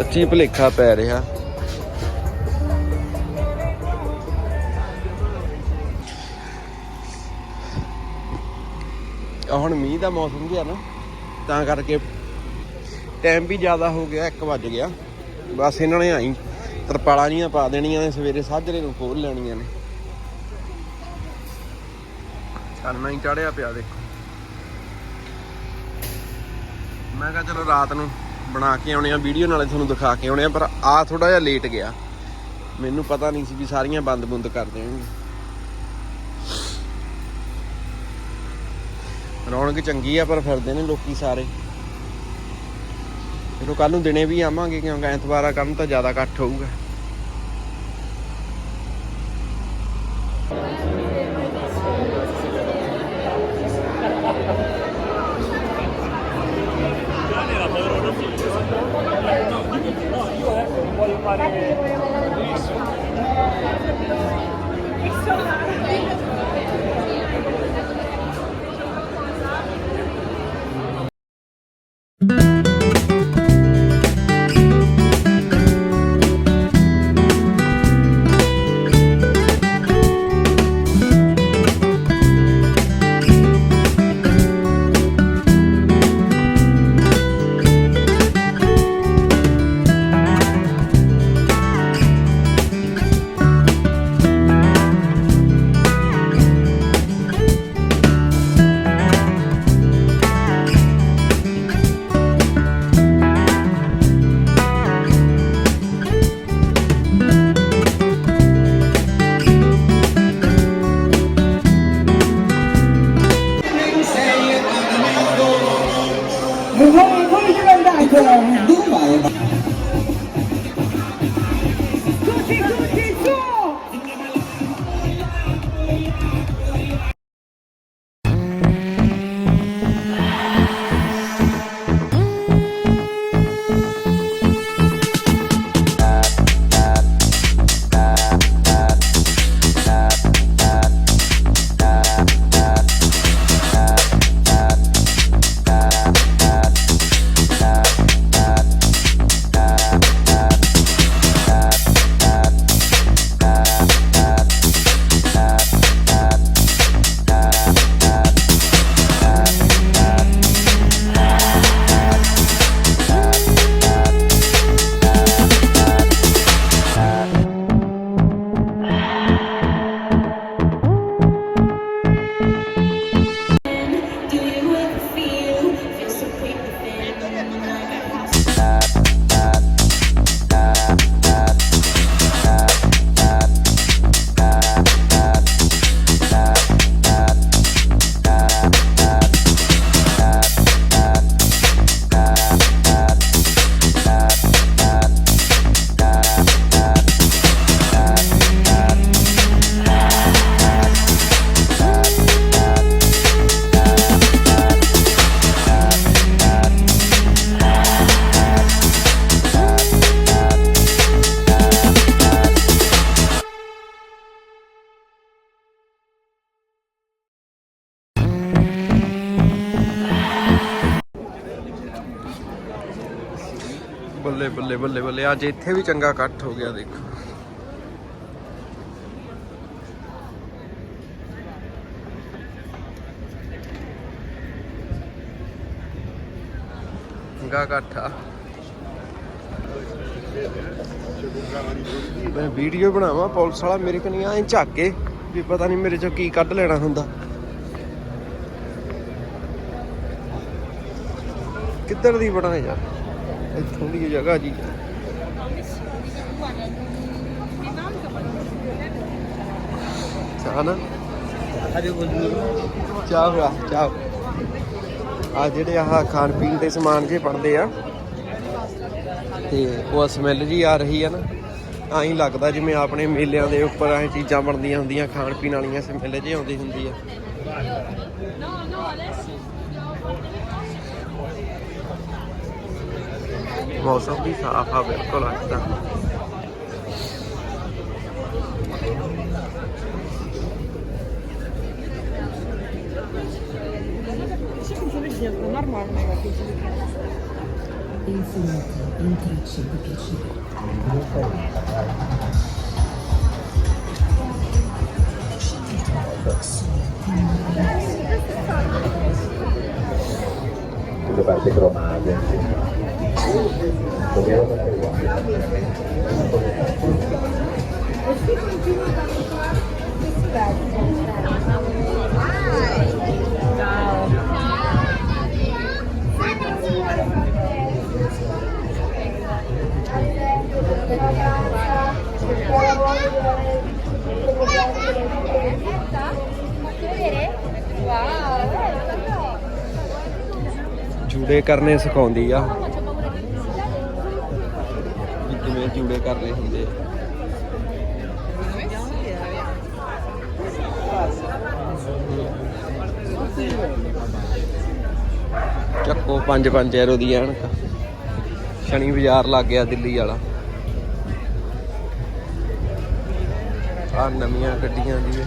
ਸੱਚੀ ਭੁਲੇਖਾ ਪੈ ਰਿਹਾ। ਹੁਣ ਮੀਂਹ ਦਾ ਮੌਸਮ ਜਿਹਾ ਨਾ, ਤਾਂ ਕਰਕੇ ਟਾਈਮ ਵੀ ਜ਼ਿਆਦਾ ਹੋ ਗਿਆ 1 ਵੱਜ ਗਿਆ। ਬਸ ਇਹਨਾਂ ਨੇ ਆਈ ਤਰਪਾਲਾਂ ਜੀਆਂ ਪਾ ਦੇਣੀਆਂ ਨੇ, ਸਵੇਰੇ ਸਾਜਰੇ ਨੂੰ ਖੋਲ ਲੈਣੀਆਂ ਨੇ। ਚਾਨਣਾ ਹੀ ਚੜਿਆ ਪਿਆ ਦੇਖੋ। ਮੈਂ ਕਿਹਾ ਚਲੋ ਰਾਤ ਨੂੰ ਬਣਾ ਕੇ ਆਉਣੇ ਆ, ਵੀਡੀਓ ਨਾਲੇ ਤੁਹਾਨੂੰ ਦਿਖਾ ਕੇ ਆਉਣੇ ਆ, ਪਰ ਆ ਥੋੜਾ ਜਿਹਾ ਲੇਟ ਗਿਆ। ਮੈਨੂੰ ਪਤਾ ਨਹੀਂ ਸੀ ਵੀ ਸਾਰੀਆਂ ਬੰਦ ਬੁੰਦ ਕਰ ਦੇਣਗੇ। ਰੌਣਕ ਚੰਗੀ ਆ, ਪਰ ਫਿਰਦੇ ਨੇ ਲੋਕੀ ਸਾਰੇ। ਫਿਰ ਕੱਲ ਨੂੰ ਦਿਨੇ ਵੀ ਆਵਾਂਗੇ, ਕਿਉਂਕਿ ਐਤਵਾਰ ਆ ਕੰਮ ਤਾਂ ਜ਼ਿਆਦਾ ਇਕੱਠ ਹੋਊਗਾ। ਬੱਲੇ ਬੱਲੇ ਬੱਲੇ ਅੱਜ ਇੱਥੇ ਵੀ ਚੰਗਾ ਇਕੱਠ ਹੋ ਗਿਆ, ਦੇਖੋ। ਚੰਗਾ ਇਕੱਠ ਆ। ਮੈਂ ਵੀਡੀਓ ਬਣਾਵਾਂ, ਪੁਲਿਸ ਵਾਲਾ ਮੇਰੇ ਕੋਲ ਨਹੀਂ ਆਏ ਵੀ ਪਤਾ ਨਹੀਂ ਮੇਰੇ ਚੋਂ ਕੀ ਕੱਢ ਲੈਣਾ ਹੁੰਦਾ। ਕਿੱਧਰ ਦੀ ਬਣਾ ਯਾਰ? ਇੱਥੋਂ ਦੀ ਜਗ੍ਹਾ ਜੀ। ਚਾਹ ਨਾ। ਚਾਹ ਭਰਾ ਚਾਹ। ਆ ਜਿਹੜੇ ਆਹ ਖਾਣ ਪੀਣ ਦੇ ਸਮਾਨ ਜੇ ਬਣਦੇ ਆ, ਤੇ ਉਹ ਸਮੈਲ ਜੀ ਆ ਰਹੀ ਆ ਨਾ ਆਈ ਲੱਗਦਾ ਜਿਵੇਂ ਆਪਣੇ ਮੇਲਿਆਂ ਦੇ ਉੱਪਰ ਇਹ ਚੀਜ਼ਾਂ ਬਣਦੀਆਂ ਹੁੰਦੀਆਂ, ਖਾਣ ਪੀਣ ਵਾਲੀਆਂ ਸਮੈਲ ਜੀ ਆਉਂਦੀ ਹੁੰਦੀ ਆ। मौसम भी साफ है बिल्कुल आज का Infinito, intracci di piacere. tutte parti cromate. ਜੂੜੇ ਕਰਨੇ ਸਿਖਾਉਂਦੀ ਆ ਕਿਵੇਂ ਜੂੜੇ ਕਰਨੇ ਹੁੰਦੇ ਚੱਕੋ 5-5 ਐਰੋ ਦੀ ਐਨਕ। ਸ਼ਨੀ ਬਾਜ਼ਾਰ ਲੱਗ ਗਿਆ ਦਿੱਲੀ ਵਾਲਾ। ਆ ਨਵੀਆਂ ਗੱਡੀਆਂ ਦੀ ਹੈ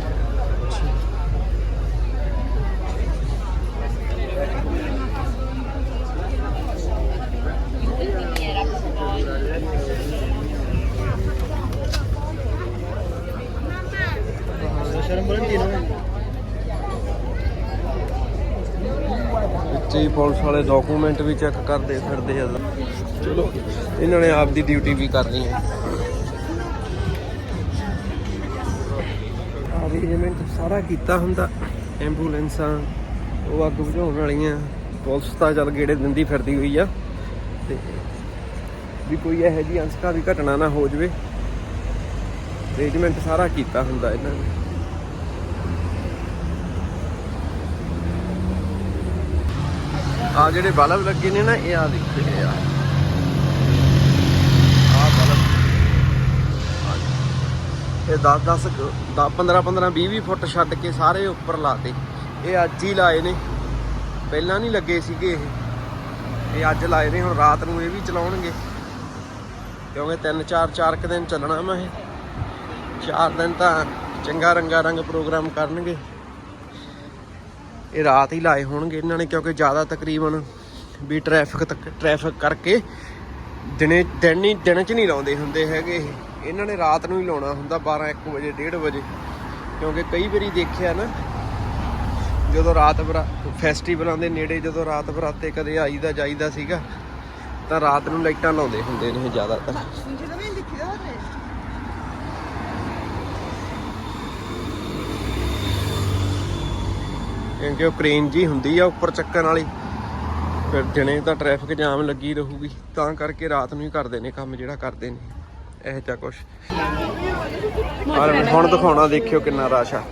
ਵਿੱਚ ਹੀ ਪੁਲਿਸ ਵਾਲੇ ਡਾਕੂਮੈਂਟ ਵੀ ਚੈੱਕ ਕਰਦੇ ਫਿਰਦੇ ਆ। ਚਲੋ, ਇਹਨਾਂ ਨੇ ਆਪ ਦੀ ਡਿਊਟੀ ਵੀ ਕਰਨੀ ਹੈ। ਅਰੇਂਜਮੈਂਟ ਸਾਰਾ ਕੀਤਾ ਹੁੰਦਾ। ਐਂਬੂਲੈਂਸਾਂ ਉਹ ਅੱਗ ਬੁਝਾਉਣ ਵਾਲੀਆਂ। ਪੁਲਿਸ ਤਾਂ ਚੱਲ ਗੇੜੇ ਦਿੰਦੀ ਫਿਰਦੀ ਹੋਈ ਆ। ਤੇ ਵੀ ਕੋਈ ਇਹੋ ਜਿਹੀ ਅੰਸਕਾ ਵੀ ਘਟਨਾ ਨਾ ਹੋ ਜਵੇ। ਅਰੇਂਜਮੈਂਟ ਸਾਰਾ ਕੀਤਾ ਹੁੰਦਾ ਇਹਨਾਂ ਨੇ। ਆ ਜਿਹੜੇ ਬਲਬ ਲੱਗੇ ਨੇ ਨਾ, ਇਹ ਆ ਦੇਖੋ, ਇਹ ਆ। ਆ ਬਲਬ। ਇਹ 10 10 15 15 20 20 ਫੁੱਟ ਛੱਡ ਕੇ ਸਾਰੇ ਉੱਪਰ ਲਾਤੇ। ਇਹ ਅੱਜ ਹੀ ਲਾਏ ਨੇ। ਪਹਿਲਾਂ ਨਹੀਂ ਲੱਗੇ ਸੀਗੇ ਇਹ। ਇਹ ਅੱਜ ਲਾਏ ਨੇ, ਹੁਣ ਰਾਤ ਨੂੰ ਇਹ ਵੀ ਚਲਾਉਣਗੇ। ਕਿਉਂਕਿ 3 4 4 ਕੁ ਦਿਨ ਚੱਲਣਾ ਮੈਂ ਇਹ। ਚਾਰ ਦਿਨ ਤਾਂ ਚੰਗਾ ਰੰਗਾ ਰੰਗ ਪ੍ਰੋਗਰਾਮ ਕਰਨਗੇ। ਇਹ ਰਾਤ ਹੀ ਲਾਏ ਹੋਣਗੇ ਇਹਨਾਂ ਨੇ, ਕਿਉਂਕਿ ਜ਼ਿਆਦਾ ਤਕਰੀਬਨ ਵੀ ਟ੍ਰੈਫਿਕ ਤੱਕ ਟ੍ਰੈਫਿਕ ਕਰਕੇ ਦਿਨੇ, ਦਿਨ ਹੀ, ਦਿਨ 'ਚ ਨਹੀਂ ਲਾਉਂਦੇ ਹੁੰਦੇ ਹੈਗੇ ਇਹਨਾਂ ਨੇ ਰਾਤ ਨੂੰ ਹੀ ਲਾਉਣਾ ਹੁੰਦਾ 12 1 ਵਜੇ 1:30 ਵਜੇ। ਕਿਉਂਕਿ ਕਈ ਵਾਰੀ ਦੇਖਿਆ ਨਾ, ਜਦੋਂ ਰਾਤ ਬਰਾ ਫੈਸਟੀਵਲਾਂ ਦੇ ਨੇੜੇ ਜਦੋਂ ਰਾਤ ਬਰਾਤੇ ਕਦੇ ਆਈਦਾ ਜਾਈਦਾ ਸੀਗਾ, ਤਾਂ ਰਾਤ ਨੂੰ ਲਾਈਟਾਂ ਲਾਉਂਦੇ ਹੁੰਦੇ ਨੇ ਜ਼ਿਆਦਾਤਰ। ਕਿਉਂਕਿ ਉਹ ਕ੍ਰੇਨ ਜੀ ਹੁੰਦੀ ਆ ਉੱਪਰ ਚੱਕਣ ਵਾਲੀ। ਫਿਰ ਦਿਨੇ ਤਾਂ ਟ੍ਰੈਫਿਕ ਜਾਮ ਲੱਗੀ ਰਹੂਗੀ, ਤਾਂ ਕਰਕੇ ਰਾਤ ਨੂੰ ਹੀ ਕਰਦੇ ਨੇ ਕੰਮ ਜਿਹੜਾ ਕਰਦੇ ਨੇ। ਇਹ ਜਿਹਾ ਕੁਛ। ਪਰ ਹੁਣ ਦਿਖਾਉਣਾ, ਦੇਖਿਓ ਕਿੰਨਾ ਰਸ਼ ਆ।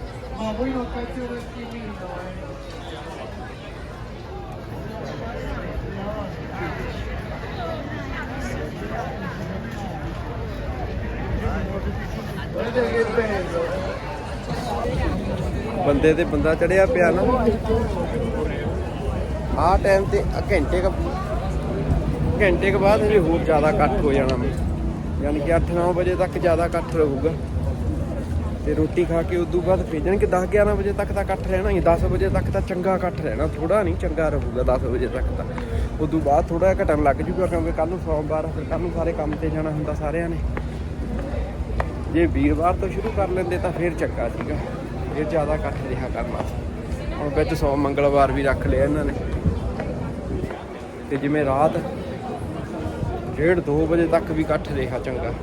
ਬੰਦੇ ਤੇ ਬੰਦਾ ਚੜਿਆ ਪਿਆ ਨਾ। ਆਹ ਟਾਈਮ ਤੇ ਘੰਟੇ ਕ ਘੰਟੇ ਕ ਬਾਅਦ ਹਜੇ ਹੋਰ ਜ਼ਿਆਦਾ ਇਕੱਠ ਹੋ ਜਾਣਾ ਯਾਨੀ ਕਿ 8-9 ਵਜੇ ਤੱਕ ਜ਼ਿਆਦਾ ਇਕੱਠ ਰਹੂਗਾ। ਤੇ ਰੋਟੀ ਖਾ ਕੇ ਉਦੋਂ ਬਾਅਦ ਭੇਜਣ ਕਿ 10-11 ਵਜੇ ਤੱਕ ਤਾਂ ਇਕੱਠ ਰਹਿਣਾ ਹੀ 10 ਵਜੇ ਤੱਕ ਤਾਂ ਚੰਗਾ ਇਕੱਠ ਰਹਿਣਾ। ਥੋੜਾ ਨਹੀਂ ਚੰਗਾ ਰਹੂਗਾ 10 ਵਜੇ ਤੱਕ ਤਾਂ। ਉਦੋਂ ਬਾਅਦ ਥੋੜਾ ਘਟਣ ਲੱਗ ਜੂਗਾ ਕਿਉਂਕਿ ਕੱਲ ਨੂੰ ਸੋਮਵਾਰ ਆ, ਫਿਰ ਕੱਲ ਨੂੰ ਸਾਰੇ ਕੰਮ ਤੇ ਜਾਣਾ ਹੁੰਦਾ ਸਾਰਿਆਂ ਨੇ। ਜੇ ਵੀਰਵਾਰ ਤੋਂ ਸ਼ੁਰੂ ਕਰ ਲੈਂਦੇ ਤਾਂ ਫਿਰ ਚੰਗਾ ਸੀਗਾ। ਇਹ ਜ਼ਿਆਦਾ ਇਕੱਠ ਰਿਹਾ ਕਰਨਾ। ਹੁਣ ਵਿੱਚ ਸੋਮ ਮੰਗਲਵਾਰ ਵੀ ਰੱਖ ਲਿਆ ਇਹਨਾਂ ਨੇ। ਤੇ ਜਿਵੇਂ ਰਾਤ ਡੇਢ 2 ਵਜੇ ਤੱਕ ਵੀ ਇਕੱਠ ਰਿਹਾ ਚੰਗਾ।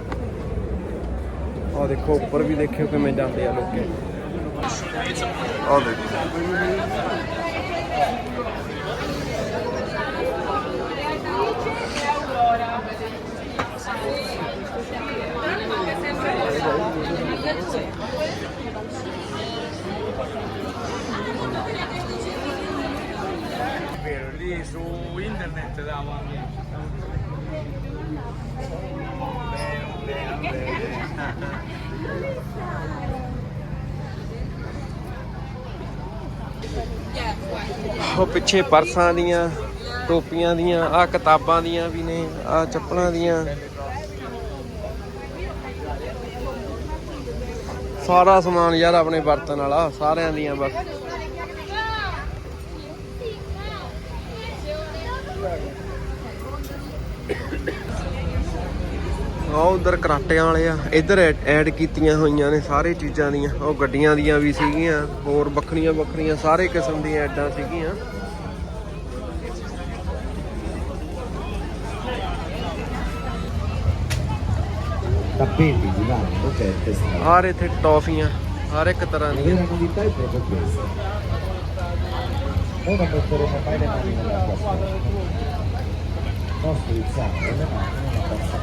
ਆਹ ਦੇਖੋ, ਉੱਪਰ ਵੀ ਦੇਖਿਓ ਕਿਵੇਂ ਜਾਂਦੇ ਆ ਲੋਕੀ। ਆਹ ਦੇਖੋ। ਉਹ ਪਿੱਛੇ ਪਰਸਾਂ ਦੀਆਂ, ਟੋਪੀਆਂ ਦੀਆਂ ਆ ਕਿਤਾਬਾਂ ਦੀਆਂ ਵੀ ਨੇ ਆ ਚੱਪਲਾਂ ਦੀਆਂ। ਸਾਰਾ ਸਮਾਨ ਯਾਰ ਆਪਣੇ ਵਰਤਨ ਵਾਲਾ, ਸਾਰਿਆਂ ਦੀਆਂ ਬਸ। ਆ ਉਧਰ ਕਰਾਟਿਆਂ ਵਾਲੇ ਆ ਇੱਧਰ ਐਡ ਕੀਤੀਆਂ ਹੋਈਆਂ ਨੇ ਸਾਰੇ ਚੀਜ਼ਾਂ ਦੀਆਂ ਉਹ ਗੱਡੀਆਂ ਦੀਆਂ ਵੀ ਸੀਗੀਆਂ ਹੋਰ ਵੱਖਰੀਆਂ ਵੱਖਰੀਆਂ ਸਾਰੇ ਕਿਸਮ ਦੀਆਂ ਐਡਾਂ ਸੀਗੀਆਂ Tappeti di vanto c'è il testino. ਹਰ ਇੱਥੇ ਟੌਫੀਆਂ ਹਰ ਇੱਕ ਤਰ੍ਹਾਂ La ਦੀਆਂ vera novità è proprio questa. Ora metteremo mai le mani nella tua Non strizzando le mani nella tua